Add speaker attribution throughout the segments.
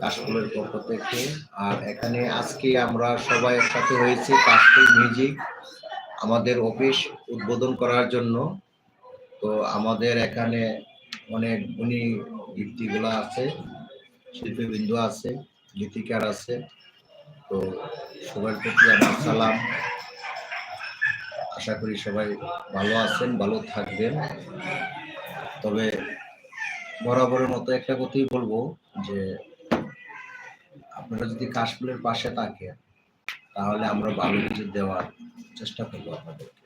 Speaker 1: কাশফুলের পক্ষ থেকে। আর এখানে আজকে আমরা সবাই একসাথে হয়েছি কাশফুল মিউজিক আমাদের অফিস উদ্বোধন করার জন্য। তো আমাদের এখানে অনেক গুণী গীতিগুলো আছে, শিল্পীবৃন্দ আছে, গীতিকার আছে। তো সবার প্রতি আমার সালাম। আশা করি সবাই ভালো আছেন, ভালো থাকবেন। তবে বরাবরের মতো একটা কথাই বলব যে আপনারা যদি কাশফুলের পাশে থাকে তাহলে আমরা ভালো কিছু দেওয়ার চেষ্টা করব আপনাদেরকে।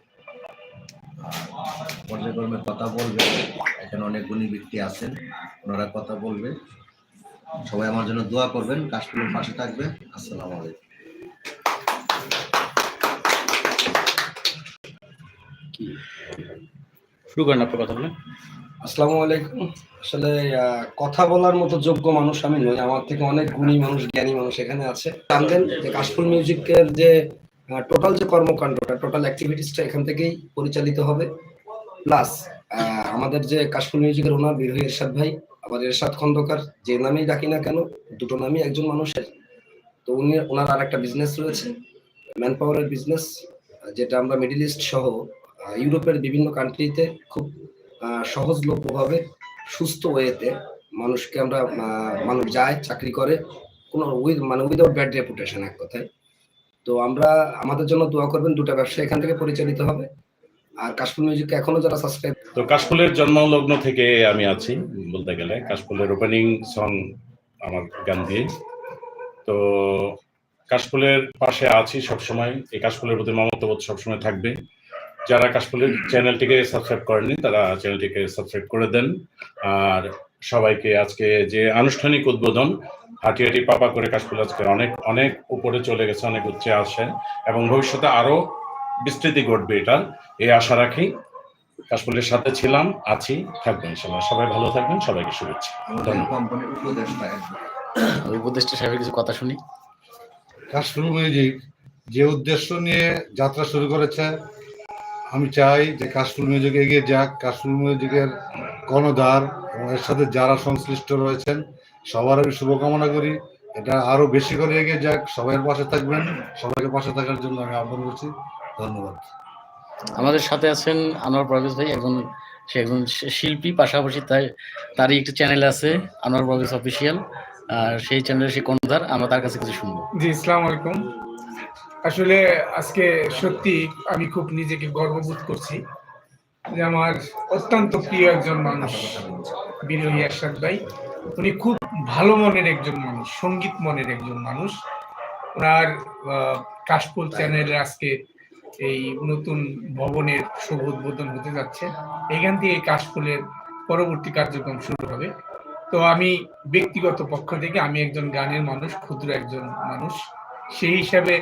Speaker 1: পর্যায়ক্রমে কথা বলবে, এখানে অনেক গুণী ব্যক্তি আছেন, ওনারা কথা বলবে। সবাই আমার জন্য দোয়া করবেন কাশফুলের পাশে থাকবে আসসালামু আলাইকুম।
Speaker 2: শুরু করেন আপনার কথা বলেন।
Speaker 3: আসসালামু আলাইকুম। আসলে কথা বলার মতো যোগ্য মানুষ আমি নই। আমার থেকে অনেক গুণী মানুষ, জ্ঞানী মানুষ এখানে আছে। জানবেন যে কাশফুল মিউজিকের যে টোটাল যে কর্মকাণ্ডটা টোটাল অ্যাক্টিভিটিসটা এখান থেকেই পরিচালিত হবে। প্লাস আমাদের যে কাশফুল মিউজিকের ওনার বিরোহী এরশাদ ভাই, আবার এরশাদ খন্দকার, যে নামেই ডাকি না কেন, দুটো নামই একজন মানুষের। তো উনি, ওনার আর একটা বিজনেস রয়েছে, ম্যান পাওয়ারের বিজনেস যেটা আমরা মিডিল ইস্ট সহ ইউরোপের বিভিন্ন কান্ট্রিতে খুব সহজলভ্যভাবে সুস্থ ওয়েতে মানুষকে আমরা মানুষ যায়, চাকরি করে, কোনো উইথ মানে উইদাউট ব্যাড রেপুটেশন এক কথায়। তো আমরা, আমাদের জন্য দোয়া করবেন, দুটো ব্যবসা এখান থেকে পরিচালিত হবে। আর কাশফুল মিউজিক এখনও যারা সাবস্ক্রাইব
Speaker 2: তো কাশফুলের জন্মলগ্ন থেকে আমি আছি, বলতে গেলে। কাশফুলের ওপেনিং সং আমার গান দিয়ে। তো কাশফুলের পাশে আছি সবসময়। এই কাশফুলের প্রতি মমত্ববোধ সবসময় থাকবে। যারা কাশফুলের চ্যানেলটিকে সাবস্ক্রাইব করেননি তারা চ্যানেলটিকে সাবস্ক্রাইব করে দেন। আর সবাইকে আজকে যে আনুষ্ঠানিক উদ্বোধন হাঁটি হাঁটি পাপা করে কাশফুল আজকে অনেক অনেক উপরে চলে গেছে অনেক উচ্চে আসে এবং ভবিষ্যতে আরও বিস্তৃতি ঘটবে এটা। এই আশা রাখি কাশফুলের সাথে ছিলাম আছি থাকবেন ইনশাল্লাহ সবাই ভালো থাকবেন সবাইকে শুভেচ্ছা। ধন্যবাদ।
Speaker 1: উপদেষ্টা
Speaker 4: সাহেবের কিছু কথা শুনি।
Speaker 5: কাশফুল মিউজিক যে উদ্দেশ্য নিয়ে যাত্রা শুরু করেছে আমি চাই যে কাশফুল মিউজিক এগিয়ে যাক কাশফুল মিউজিকের কর্ণধার এবং এর সাথে যারা সংশ্লিষ্ট রয়েছেন সবার আমি শুভকামনা করি। এটা আরও বেশি করে এগিয়ে যাক সবাই পাশে থাকবেন সবাইকে পাশে থাকার জন্য আমি আহ্বান করছি। ধন্যবাদ।
Speaker 4: আমাদের সাথে আছেন আনোয়ার পারভেজ ভাই একজন সে একজন শিল্পী পাশাপাশি তাই তারই একটি চ্যানেল আছে আনোয়ার পারভেজ অফিসিয়াল আর সেই চ্যানেলের সে কর্ণধার আমরা তার কাছে কিছু শুনব।
Speaker 6: জি ইসলাম আলাইকুম। আসলে আজকে সত্যি আমি খুব নিজেকে গর্ববোধ করছি যে আমার অত্যন্ত প্রিয় একজন মানুষ, বিনয়ী এরশাদ ভাই। উনি খুব ভালো মনের একজন মানুষ, সংগীত মনের একজন মানুষ। ওনার কাশফুল চ্যানেলে আজকে এই নতুন ভবনের শুভ উদ্বোধন হতে যাচ্ছে। এখান থেকে কাশফুলের পরবর্তী কার্যক্রম শুরু হবে। তো আমি ব্যক্তিগত পক্ষ থেকে আমি একজন গানের মানুষ, ক্ষুদ্র একজন মানুষ। সেই হিসাবে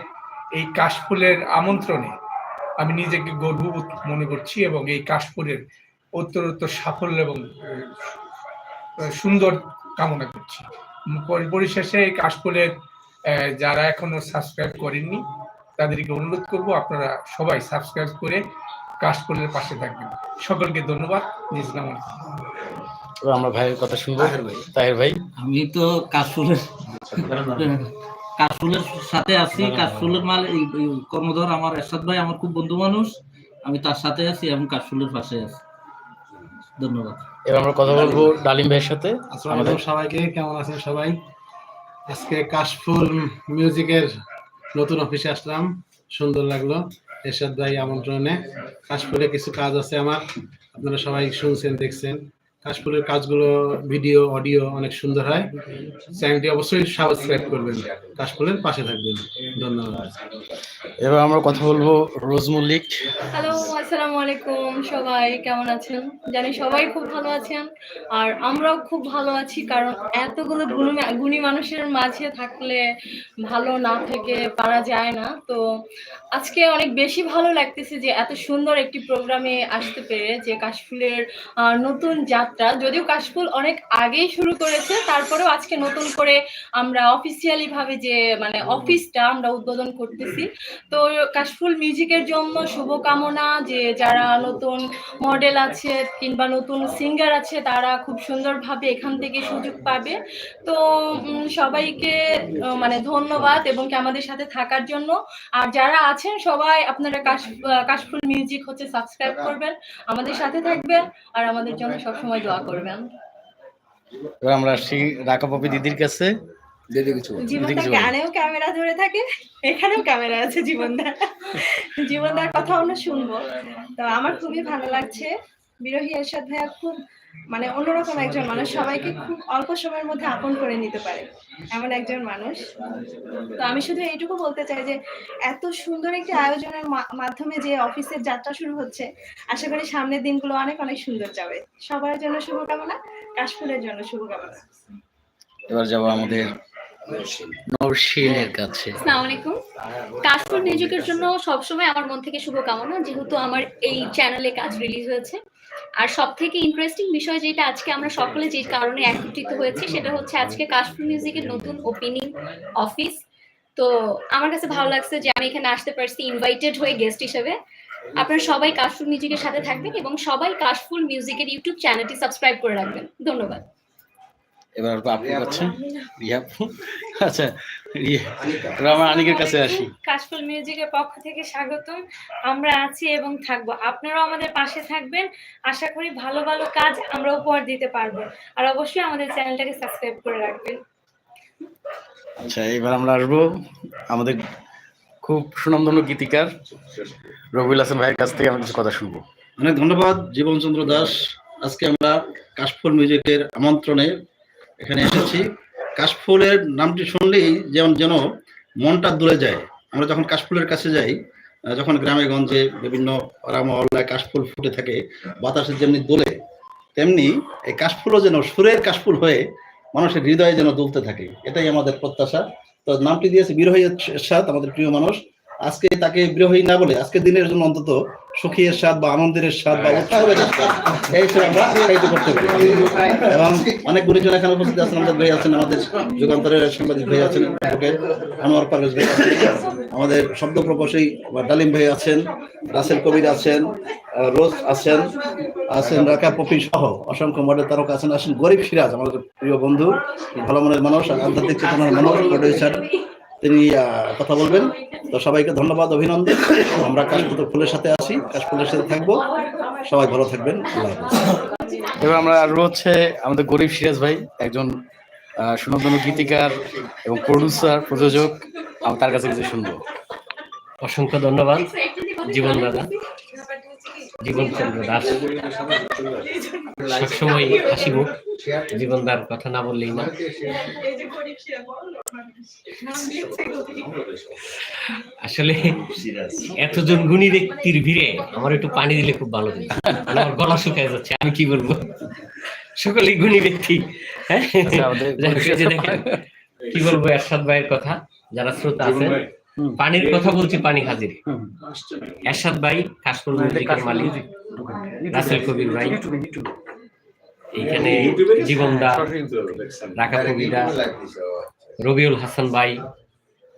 Speaker 6: এই কাশফুলের আমন্ত্রণে আমি নিজেকে গর্ববোধ মনে করছি এবং এই কাশফুলের উত্তরোত্তর সাফল্য এবং সুন্দর কামনা করছি। পরিশেষে এই কাশফুলের আহ, যারা এখনও সাবস্ক্রাইব করেননি তাদেরকে অনুরোধ করব আপনারা সবাই সাবস্ক্রাইব করে কাশফুলের পাশে থাকবেন। সকলকে ধন্যবাদ। ইসলাম।
Speaker 4: আমরা ভাইয়ের কথা শুনব। তাহের ভাই।
Speaker 7: আমি তো কাশফুলের কাশফুলের সাথে আছি কাশফুলের মাল কর্মধর আমার এরশাদ ভাই আমার খুব বন্ধু মানুষ। আমি তার সাথে আছি এবং কাশফুলের পাশে আছি। ধন্যবাদ।
Speaker 4: এবার আমরা কথা বলব ডালিম ভাইয়ের সাথে। আমাদের
Speaker 8: সবাইকে কেমন আছেন সবাই? আজকে কাশফুল মিউজিকের নতুন অফিসে আসলাম সুন্দর লাগল এরশাদ ভাই আমন্ত্রণে। কাশফুলে কিছু কাজ আছে আমার আপনারা সবাই শুনছেন দেখছেন। কাশফুলের কাজগুলো ভিডিও অডিও অনেক সুন্দর হয়। চ্যানেলটি অবশ্যই সাবস্ক্রাইব করবেন। কাশফুলের পাশে থাকবেন। ধন্যবাদ।
Speaker 4: এবার আমরা কথা বলব রোজ মল্লিক
Speaker 9: হ্যালো আসসালামু আলাইকুম সবাই কেমন আছেন? জানি সবাই খুব ভালো আছেন আর আমরাও খুব ভালো আছি কারণ এতগুলো গুণী গুণী মানুষের মাঝে থাকলে ভালো না থেকে পারা যায় না। তো আজকে অনেক বেশি ভালো লাগতেছে যে এত সুন্দর একটি প্রোগ্রামে আসতে পেরে যে কাশফুলের আহ, নতুন যাত্রা। যাত্রা যদিও কাশফুল অনেক আগেই শুরু করেছে তারপরেও আজকে নতুন করে আমরা অফিসিয়ালি ভাবে যে মানে অফিসটা আমরা উদ্বোধন করতেছি। তো কাশফুল মিউজিকের জন্য শুভকামনা যে যারা নতুন মডেল আছে কিংবা নতুন সিঙ্গার আছে তারা খুব সুন্দরভাবে এখান থেকে সুযোগ পাবে। তো সবাইকে মানে ধন্যবাদ এবং কি আমাদের সাথে থাকার জন্য। আর যারা আছেন সবাই আপনারা কাশ কাশফুল মিউজিক হচ্ছে সাবস্ক্রাইব করবেন। আমাদের সাথে থাকবেন আর আমাদের জন্য সবসময় দোয়া করবেন।
Speaker 4: এবার আমরা আসছি রাকা পপি দিদির কাছে।
Speaker 10: দিদি কিছু
Speaker 9: জীবনদার গানেও ক্যামেরা ধরে থাকে এখানেও ক্যামেরা আছে জীবনদার। জীবনদার কথা আমরা শুনব। তো আমার খুবই ভালো লাগছে। বিরোহী এরশাদ ভাইয়া খুব মানে অন্যরকম একজন মানুষ। সবাইকে খুব অল্প সময়ের মধ্যে আপন করে নিতে পারে। এমন একজন মানুষ। তো আমি শুধু এইটুকু বলতে চাই যে এত সুন্দর একটি আয়োজনের মা- মাধ্যমে যে অফিসের যাত্রা শুরু হচ্ছে আশা করি সামনের দিনগুলো অনেক অনেক সুন্দর যাবে। সবার জন্য শুভকামনা কাশফুলের জন্য শুভকামনা।
Speaker 4: এবার যাব আমাদের নরসিনের কাছে।
Speaker 11: আসসালামু আলাইকুম কাশফুল মিউজিকের জন্য সবসময় আমার মন থেকে শুভকামনা যেহেতু আমার এই চ্যানেলে কাজ রিলিজ হয়েছে। আর সব থেকে ইন্টারেস্টিং বিষয় যেটা আজকে আমরা সকলে যে কারণে একত্রিত হয়েছি সেটা হচ্ছে আজকে কাশফুল মিউজিকের নতুন ওপেনিং অফিস তো আমার কাছে ভালো লাগছে যে আমি এখানে আসতে পারছি ইনভাইটেড হয়ে গেস্ট হিসেবে। আপনারা সবাই কাশফুল মিউজিকের সাথে থাকবেন এবং সবাই কাশফুল মিউজিকের ইউটিউব চ্যানেলটি সাবস্ক্রাইব করে রাখবেন। ধন্যবাদ।
Speaker 4: এবার আপু কাছে রিয়া আচ্ছা রিয়া আমরা আনিকের কাছে আসি।
Speaker 12: কাশফুল মিউজিকের পক্ষ থেকে স্বাগতম। আমরা আছি এবং থাকব। আপনারাও আমাদের পাশে থাকবেন। আশা করি ভালো ভালো কাজ আমরা উপহার দিতে পারব। আর অবশ্যই আমাদের চ্যানেলটাকে সাবস্ক্রাইব করে রাখবেন।
Speaker 4: আচ্ছা এবার আমরা আসব আমাদের খুব সুনামধন্য গীতিকার রবিউল হাসান ভাইয়ের কাছ থেকে আমরা কিছু কথা শুনব।
Speaker 13: অনেক ধন্যবাদ জীবনচন্দ্র দাস। আজকে আমরা কাশফুল মিউজিকের আমন্ত্রণে এখানে এসেছি। কাশফুলের নামটি শুনলেই যেমন যেন মনটা দূরে যায়। আমরা যখন কাশফুলের কাছে যাই যখন গ্রামে গঞ্জে বিভিন্ন পাড়া মহল্লায় কাশফুল ফুটে থাকে বাতাসে যেমনি দোলে, তেমনি এই কাশফুলও যেন সুরের কাশফুল হয়ে মানুষের হৃদয়ে যেন দুলতে থাকে। এটাই আমাদের প্রত্যাশা। তো নামটি দিয়েছে বিরোহী সাথ আমাদের প্রিয় মানুষ। আজকে তাকে বিরোহী না বলে আজকে দিনের জন্য অন্তত সুখী স্বাদ বা আনন্দের স্বাদ বা উৎসাহের এই হিসেবে আমরা আখ্যায়িত করতে পারি। এবং অনেক গুণীজন এখানে উপস্থিত আছেন আমাদের ভাই আছেন আমাদের যুগান্তরের সাংবাদিক ভাই আছেন আনোয়ার পারভেজ ভাই আছেন আমাদের শব্দ প্রকৌশলী বা ডালিম ভাই আছেন রাসেল কবির আছেন রোজ আছেন আছেন রাকা পপি সহ অসংখ্য মডেল তারকা আছেন আসেন গরিব সিরাজ আমাদের প্রিয় বন্ধু ভালো মনের মানুষ আধ্যাত্মিক চেতনার মানুষ প্রডিউসার তিনি আহ, কথা বলবেন। তো সবাইকে ধন্যবাদ অভিনন্দন। আমরা কাশফুল ফুলের সাথে আসি কাশফুলের সাথে থাকব। সবাই ভালো থাকবেন। আল্লাহ
Speaker 4: এবার আমরা আরও হচ্ছে আমাদের গরিব সিরাজ ভাই একজন সুনন্দন গীতিকার এবং প্রডিউসার প্রযোজক। তার কাছে কিছু শুনব।
Speaker 14: অসংখ্য ধন্যবাদ জীবন দাদা জীবন চন্দ্র দাস। সবসময় হাসি মুখ জীবনদার কথা না বললেই না। আসলে এতজন গুণী ব্যক্তির ভিড়ে আমার একটু পানি দিলে খুব ভালো লাগে মানে আমার গলা শুকায় যাচ্ছে আমি কি বলব? সকলেই গুণী ব্যক্তি হ্যাঁ?
Speaker 4: আচ্ছা,
Speaker 14: কি বলব এরশাদ ভাইয়ের কথা যারা শ্রোতা আছে পানির কথা বলছি পানি হাজির। এরশাদ ভাই কাশফুল মিউজিকের মালিক। রাসেল কবির ভাই। এইখানে জীবনদা রাখা কবিরা রবিউল হাসান ভাই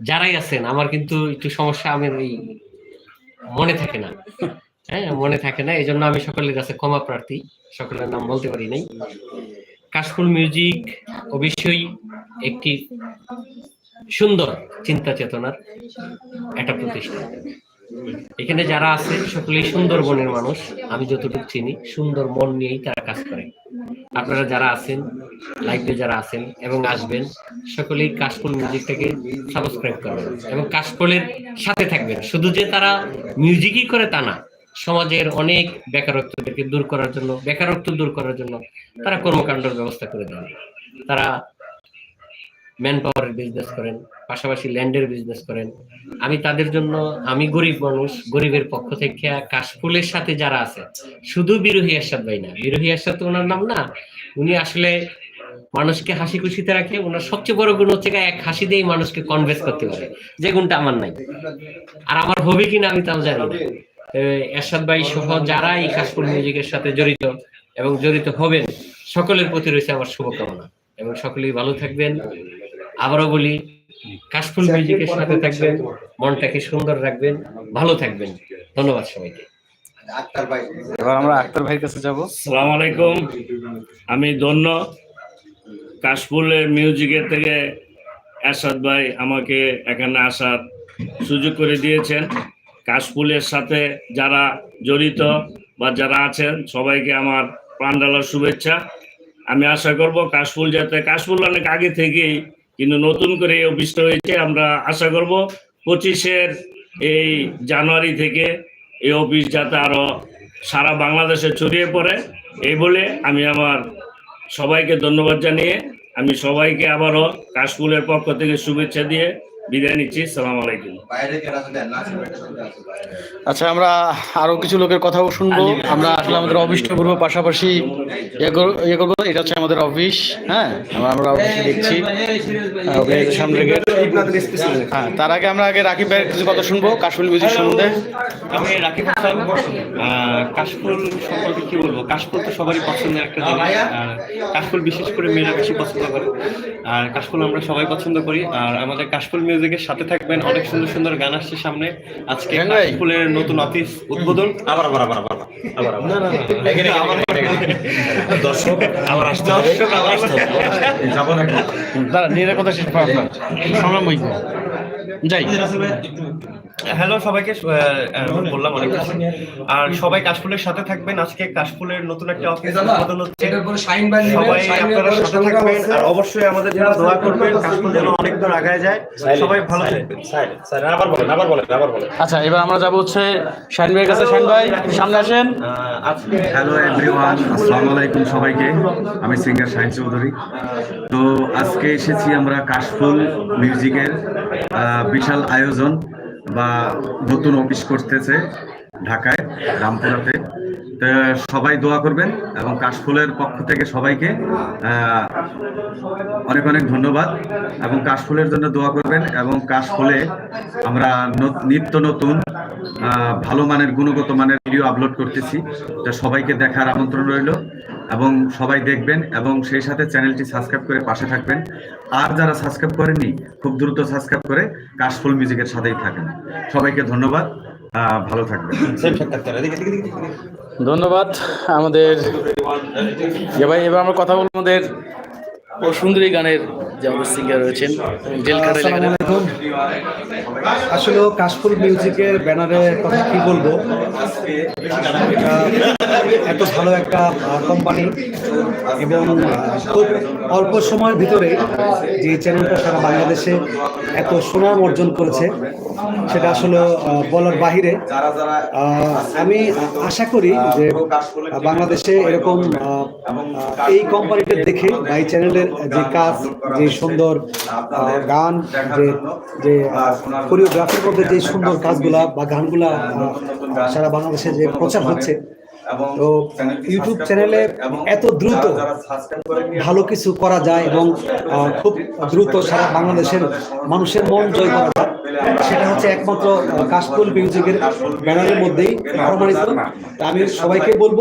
Speaker 14: যারাই আছেন আমার কিন্তু একটু সমস্যা আমি ওই মনে থাকে না। হ্যাঁ মনে থাকে না এই জন্য আমি সকলের কাছে ক্ষমা প্রার্থী। সকলের নাম বলতে পারি নাই। কাশফুল মিউজিক অবশ্যই একটি সুন্দর চিন্তা চেতনার একটা প্রতিষ্ঠান এখানে যারা আছে, সকলেই সুন্দরবনের মানুষ, আমি যতটুকু চিনি, সুন্দর মন নিয়েই তারা কাজ করে। আপনারা যারা আছেন লাইভে যারা আছেন এবং আসবেন, সকলেই কাশফুল মিউজিকটাকে সাবস্ক্রাইব করবেন এবং কাশফুলের সাথে থাকবেন। শুধু যে তারা মিউজিকই করে তা না, সমাজের অনেক বেকারত্বদেরকে দূর করার জন্য, বেকারত্ব দূর করার জন্য তারা কর্মকাণ্ডের ব্যবস্থা করে দেন। তারা ম্যান পাওয়ারের বিজনেস করেন, পাশাপাশি ল্যান্ডের বিজনেস করেন। আমি তাদের জন্য, আমি গরিব মানুষ, গরিবের পক্ষ থেকে কাশফুলের সাথে যারা আছে, শুধু বিরোহী এরশাদ ভাই না, বিরোহী তো ওনার নাম না, উনি আসলে মানুষকে হাসি খুশিতে রাখে, ওনার সবচেয়ে বড় গুণ হচ্ছে এক হাসি দিয়েই মানুষকে কনভেন্স করতে পারে, যে গুণটা আমার নাই। আর আমার হবে কিনা আমি তাও জানি না। এরশাদ ভাই সহ যারা এই কাশফুল মিউজিকের সাথে জড়িত এবং জড়িত হবেন, সকলের প্রতি রয়েছে আমার শুভকামনা। এবং সকলেই ভালো থাকবেন। আবারও বলি কাশফুল মিউজিকের সাথে থাকবেন মনটাকে সুন্দর রাখবেন ভালো থাকবেন। ধন্যবাদ সবাইকে।
Speaker 1: আক্তার ভাই।
Speaker 4: এবার আমরা আক্তার ভাইয়ের কাছে যাব।
Speaker 15: সালাম আলাইকুম। আমি ধন্য কাশফুলের মিউজিকের থেকে এরশাদ ভাই আমাকে এখানে আসার সুযোগ করে দিয়েছেন। কাশফুলের সাথে যারা জড়িত বা যারা আছেন সবাইকে আমার প্রাণডালার শুভেচ্ছা। আমি আশা করব কাশফুল যাতে কাশফুল অনেক আগে থেকেই কিন্তু নতুন করে অফিসটা হয়েছে, আমরা আশা করব পঁচিশের এই জানুয়ারি থেকে এই অফিস যাতে আরও সারা বাংলাদেশে ছড়িয়ে পড়ে, এই বলে আমি আমার সবাইকে ধন্যবাদ জানিয়ে আমি সবাইকে আবারও কাশফুলের পক্ষ থেকে শুভেচ্ছা দিয়ে বিদায় নিচ্ছি সালাম আলাইকুম।
Speaker 4: আচ্ছা আমরা আরও কিছু লোকের কথাও শুনব। আমরা আসলে আমাদের অফিসটা করব পাশাপাশি ইয়ে ইয়ে করব এটা হচ্ছে আমাদের অফিস হ্যাঁ? আমরা অফিসে দেখছি। হ্যাঁ, সামনে হ্যাঁ তার আগে আমরা আগে রাকিব ভাইয়ের কিছু কথা শুনব কাশফুল মিউজিক সম্বন্ধে
Speaker 14: আমি রাকিব হাসান কাশফুল সম্পর্কে কি বলব? কাশফুল তো সবারই পছন্দের একটা জিনিস। আর কাশফুল বিশেষ করে মেয়েরা বেশি পছন্দ করে। আর কাশফুল আমরা সবাই পছন্দ করি। আর আমাদের কাশফুল মিউজিকের সাথে থাকবেন। অনেক সুন্দর সুন্দর গান আসছে সামনে। আজকে ফুলের নতুন অফিস উদ্বোধন। আবার আবার আবার আবার আবার না না দর্শক আবার আসতে হবে। আবার না
Speaker 4: দাঁড়া কথা শেষ পাওয়া সংগ্রাম যাই।
Speaker 16: হ্যালো সবাইকে বললাম অনেক কিছু। আর সবাই কাশফুলের সাথে থাকবেন। আজকে কাশফুলের নতুন একটা অফিস উদ্বোধন হচ্ছে। সবাই আপনারা সাথে থাকবেন। আর অবশ্যই আমাদের জন্য দোয়া করবেন কাশফুল যেন অনেক দূর আগায় যায়। সবাই ভালো থাকবেন।
Speaker 3: আবার বলেন আবার বলেন আবার বলেন।
Speaker 4: আচ্ছা এবার আমরা যাব হচ্ছে শাহিন ভাইয়ের কাছে। শাহিন ভাই সামনে আসেন।
Speaker 16: আজকে
Speaker 17: হ্যালো এভরিওয়ান আসসালামু আলাইকুম সবাইকে। আমি সিঙ্গার শাহিন চৌধুরী। তো আজকে এসেছি আমরা কাশফুল মিউজিকের আহ, বিশাল আয়োজন। বা নতুন অফিস করতেছে ঢাকায়, রামপুরাতে। সবাই দোয়া করবেন এবং কাশফুলের পক্ষ থেকে সবাইকে অনেক অনেক ধন্যবাদ। এবং কাশফুলের জন্য দোয়া করবেন এবং কাশফুলে আমরা নিত্য নতুন ভালো মানের, গুণগত মানের ভিডিও আপলোড করতেছি। তো সবাইকে দেখার আমন্ত্রণ রইল। এবং সবাই দেখবেন এবং সেই সাথে চ্যানেলটি সাবস্ক্রাইব করে পাশে থাকবেন। আর যারা সাবস্ক্রাইব করেননি খুব দ্রুত সাবস্ক্রাইব করে কাশফুল মিউজিকের সাথেই থাকেন। সবাইকে ধন্যবাদ। ভালো থাকবেন।
Speaker 4: ধন্যবাদ। আমাদের এবার এবার আমরা কথা বলব আমাদের ও সুন্দরী গানের যে আমাদের রয়েছেন
Speaker 10: আসলে কাশফুল মিউজিকের ব্যানারে কথা কি বলব? এত ভালো একটা কোম্পানি এবং খুব অল্প সময়ের ভিতরে যে চ্যানেলটা সারা বাংলাদেশে এত সুনাম অর্জন করেছে, সেটা আসলে বলার বাহিরে আমি আশা করি যে বাংলাদেশে এরকম এই কোম্পানিটা দেখে ভাই এই চ্যানেলের যে কাজ যে সুন্দর গান যে যে কোরিওগ্রাফির মধ্যে যে সুন্দর কাজগুলা বা গানগুলা সারা বাংলাদেশে যে প্রচার হচ্ছে তো ইউটিউব চ্যানেলে এত দ্রুত ভালো কিছু করা যায় এবং খুব দ্রুত সারা বাংলাদেশের মানুষের মন জয় করা যায়। সেটা হচ্ছে একমাত্র কাশফুল মিউজিকের ব্যানারের মধ্যেই প্রমাণিত আমি সবাইকে বলব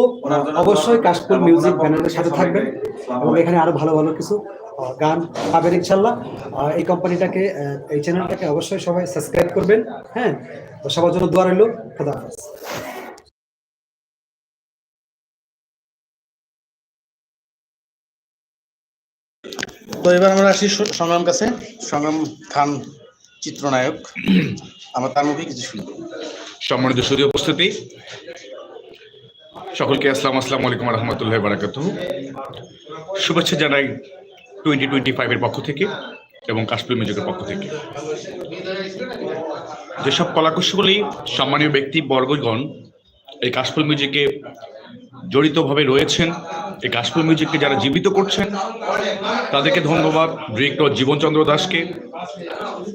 Speaker 10: অবশ্যই কাশফুল মিউজিক ব্যানারের সাথে থাকবেন এবং এখানে আরও ভালো ভালো কিছু গান পাবেন ইনশাল্লাহ। এই কোম্পানিটাকে এই চ্যানেলটাকে অবশ্যই সবাই সাবস্ক্রাইব করবেন। হ্যাঁ তো সবার জন্য দোয়া রইল। খোদা হাফেজ।
Speaker 4: তো এবার আমরা আসি সংগ্রাম কাছে। সংগ্রাম খান চিত্রনায়ক। আমরা তার মুখে কিছু শুনব
Speaker 2: সম্মানিত সুদীয় উপস্থিতি। সকলকে আসসালাম আসসালামু আলাইকুম রহমতুল্লাহ বারাকাতু শুভেচ্ছা জানাই টোয়েন্টি টোয়েন্টি ফাইভের পক্ষ থেকে এবং কাশ্মীর মিউজিকের পক্ষ থেকে। যেসব কলাকুশলী সম্মানীয় ব্যক্তি, বর্গগণ এই কাশফুল মিউজিকে জড়িতভাবে রয়েছেন, এই কাশফুল মিউজিককে যারা জীবিত করছেন, তাদেরকে ধন্যবাদ। ডিরেক্টর জীবনচন্দ্র দাসকে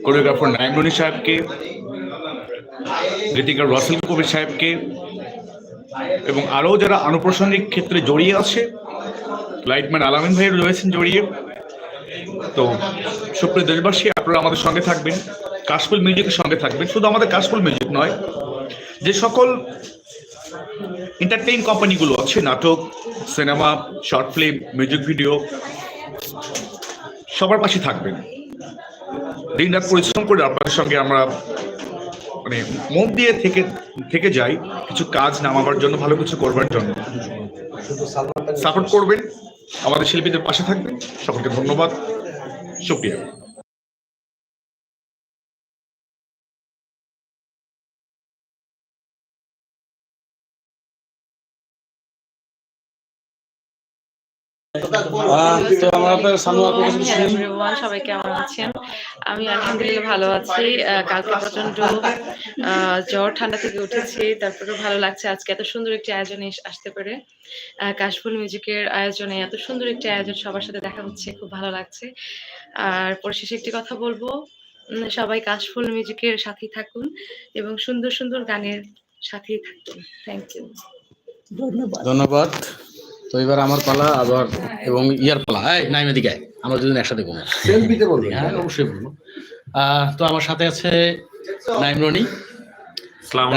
Speaker 2: কোরিওগ্রাফার নায়মনি সাহেবকে গীতিকার রাসেল কবির সাহেবকে, এবং আরও যারা আনুপ্রাসঙ্গিক ক্ষেত্রে জড়িয়ে আছে, লাইটম্যান আলামিন ভাই রয়েছেন জড়িয়ে। তো সুপ্রিয় দেশবাসী, আপনারা আমাদের সঙ্গে থাকবেন কাশফুল মিউজিকের সঙ্গে থাকবেন। শুধু আমাদের কাশফুল মিউজিক নয়, যে সকল এন্টারটেইন কোম্পানিগুলো আছে নাটক cinema short film music video সবার পাশে থাকবেন। দিন রাত পরিশ্রম করে আপনাদের সঙ্গে আমরা মানে মন দিয়ে থেকে থেকে যাই, কিছু কাজ নামাবার জন্য, ভালো কিছু করবার জন্য। সাপোর্ট করবেন, আমাদের শিল্পীদের পাশে থাকবেন, সকলকে ধন্যবাদ। শুক্রিয়া
Speaker 18: সবাই কেমন আছেন? আমি আলহামদুলিল্লাহ ভালো আছি। কালকে প্রচণ্ড আহ, জ্বর ঠান্ডা থেকে উঠেছি। তারপরে ভালো লাগছে আজকে এত সুন্দর একটি আয়োজনে আসতে পারে। আহ, কাশফুল মিউজিকের আয়োজনে এত সুন্দর একটি আয়োজন সবার সাথে দেখা হচ্ছে খুব ভালো লাগছে। আর পরিশেষে একটি কথা বলব। সবাই কাশফুল মিউজিকের সাথেই থাকুন এবং সুন্দর সুন্দর গানের সাথেই থাকুন। থ্যাংক ইউ ধন্যবাদ।
Speaker 4: ধন্যবাদ। তো এবার আমার পালা আবার এবং ইয়ার পালা। হ্যাঁ নাইম এদিকে। আমরা দুজন একসাথে ঘুমো
Speaker 10: সেলফিতে বলব।
Speaker 4: হ্যাঁ অবশ্যই বলব। আহ, তো আমার সাথে আছে নাইম রনি।
Speaker 19: আসসালামু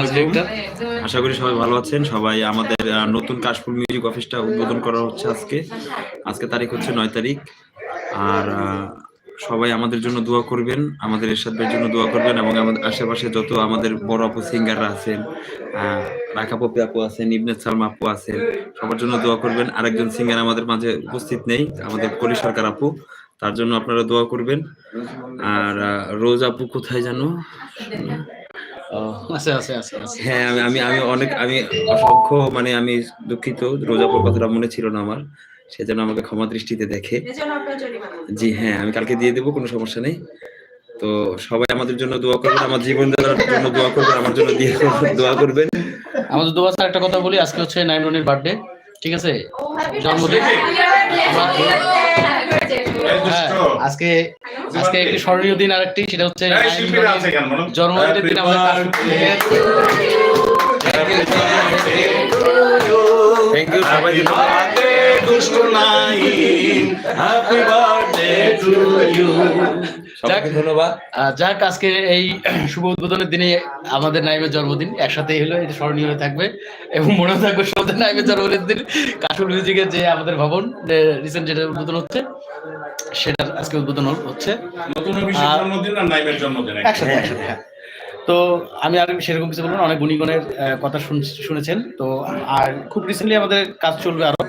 Speaker 19: আশা করি সবাই ভালো আছেন। সবাই আমাদের নতুন কাশফুল মিউজিক অফিসটা উদ্বোধন করা হচ্ছে আজকে। আজকে তারিখ হচ্ছে নয় তারিখ। আর সবাই আমাদের জন্য দোয়া করবেন আমাদের এরশাদ ভাইয়ের জন্য দোয়া করবেন এবং আমাদের আশেপাশে যত আমাদের বড় আপু সিঙ্গাররা আছেন রাখা পপি আপু আছেন ইবনে সালমা আপু আছেন সবার জন্য দোয়া করবেন। আরেকজন সিঙ্গার আমাদের মাঝে উপস্থিত নেই আমাদের কলি সরকার আপু তার জন্য আপনারা দোয়া করবেন। আর রোজ আপু কোথায় জানো? হ্যাঁ আমি আমি আমি অনেক আমি অসংখ্য মানে আমি দুঃখিত রোজাপুর কথাটা মনে ছিল না আমার। সেজন্য আমাকে ক্ষমা দৃষ্টিতে দেখে। জি হ্যাঁ আমি কালকে দিয়ে দেবো কোনো সমস্যা নেই। তো সবাই আমাদের জন্য দোয়া করবেন আমার জীবন দেওয়ার জন্য দোয়া করবেন আমার জন্য দিয়ে দোয়া করবেন।
Speaker 4: আমাদের দোয়া স্যার একটা কথা বলি আজকে হচ্ছে নাইম রনির বার্থডে ঠিক আছে? জন্মদিন। হ্যাঁ, আজকে আজকে একটি স্মরণীয় দিন আরেকটি সেটা হচ্ছে জন্মদিনের দিন আমাদের
Speaker 19: থ্যাংক ইউ সবাই
Speaker 4: যাক ধন্যবাদ। যাক আজকে এই শুভ উদ্বোধনের দিনে আমাদের নাইমের জন্মদিন একসাথে হলো এটা স্মরণীয় হয়ে থাকবে এবং মনে থাকবে সত্যি নাইমের জন্মদিনের দিন। কাঠুর মিউজিকের যে আমাদের ভবন রিসেন্ট যেটা উদ্বোধন হচ্ছে সেটার আজকে উদ্বোধন হচ্ছে।
Speaker 3: নতুন জন্মদিন আর নাইমের জন্মদিন
Speaker 4: একসাথে একসাথে হ্যাঁ। তো আমি আর সেরকম কিছু বলব অনেক গুণীগণের কথা শুন- শুনেছেন। তো আর খুব রিসেন্টলি আমাদের কাজ চলবে আরও।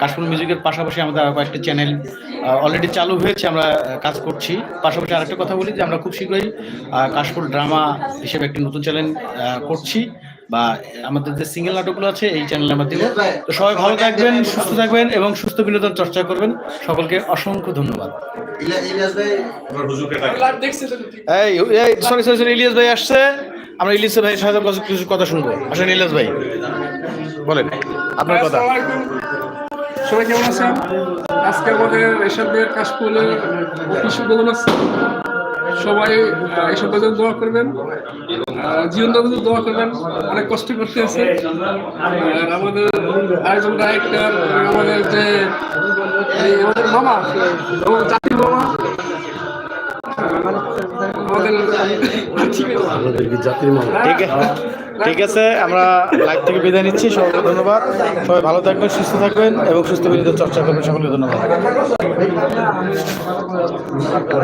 Speaker 4: কাশ্মীর মিউজিকের পাশাপাশি আমাদের আরও কয়েকটা চ্যানেল অলরেডি চালু হয়েছে, আমরা কাজ করছি। পাশাপাশি আরেকটা কথা বলি যে আমরা খুব শীঘ্রই কাশফুল ড্রামা হিসেবে একটি নতুন চ্যানেল করছি। বা আমাদের যে সিঙ্গেল নাটকগুলো আছে এই চ্যানেলে আমরা দিব তো সবাই ভালো থাকবেন সুস্থ থাকবেন এবং সুস্থ বিনোদন চর্চা করবেন। সকলকে অসংখ্য ধন্যবাদ। এই এই সরি সরি সরি ইলিয়াস ভাই আসছে। আমরা ইলিয়াস ভাইয়ের সাথে কিছু- কিছু কথা শুনব। আসেন ইলিয়াস ভাই। বলেন আপনার কথা।
Speaker 6: সবাই কেমন আছেন? আজকে আমাদের এসবের কাশফুলের অফিস উদ্বোধন আছে সবাই আহ, এসবের জন্য দোয়া করবেন। জীবন জন্য দোয়া করবেন। অনেক কষ্ট করতে আছে আর আমাদের আরেকজন ডাইরেক্টর আমাদের যে আমাদের মামা জাতির মামা। ঠিক আছে
Speaker 4: ঠিক আছে ঠিক আছে আমরা লাইভ থেকে বিদায় নিচ্ছি। সবাইকে ধন্যবাদ। সবাই ভালো থাকবেন সুস্থ থাকবেন এবং সুস্থ বিনোদন চর্চা করবেন। সকলকে ধন্যবাদ।